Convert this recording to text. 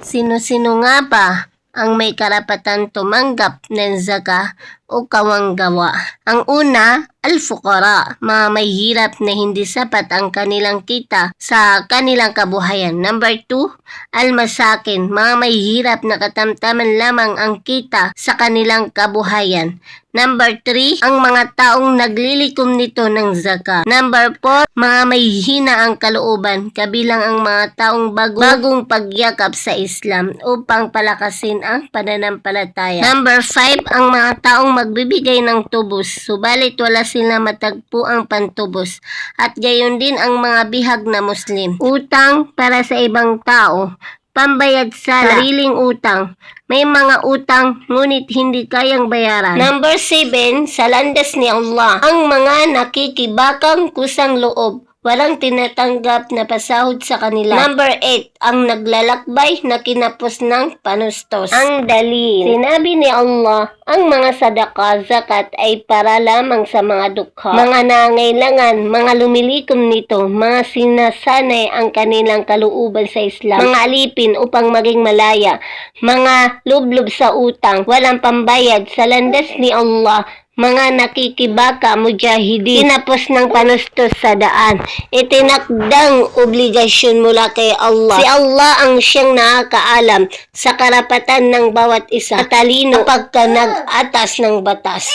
Sino-sino nga ba ang may karapatan tumanggap ng zaka o kawanggawa? Ang una, al-fuqara, mga may hirap na hindi sapat ang kanilang kita sa kanilang kabuhayan. Number two, al-masakin, mga may hirap na katamtaman lamang ang kita sa kanilang kabuhayan. Number 3, ang mga taong naglilikom nito ng zaka. Number 4, mga may hina ang kalooban, kabilang ang mga taong bago, bagong pagyakap sa Islam upang palakasin ang pananampalataya. Number 5, ang mga taong magbibigay ng tubos, subalit wala sila matagpo ang pantubos. At gayon din ang mga bihag na Muslim. Utang para sa ibang tao, pambayad sa sariling utang. May mga utang ngunit hindi kayang bayaran. Number 7, sa landas ni Allah. Ang mga nakikibakang kusang loob. Walang tinatanggap na pasahod sa kanila. Number 8, ang naglalakbay na kinapos ng panustos. Ang dalil. Sinabi ni Allah, ang mga sadaka, zakat ay para lamang sa mga dukha. Mga nangailangan, mga lumilikom nito, mga sinasanay ang kanilang kaluuban sa Islam. Mga alipin upang maging malaya. Mga lublob sa utang, walang pambayad sa landas ni Allah mga nakikibaka mujahidin. Tinapos ng panustos sa daan. Itinakdang obligasyon mula kay Allah. Si Allah ang siyang nakakaalam sa karapatan ng bawat isa. Talino. Pagka nag-atas ng batas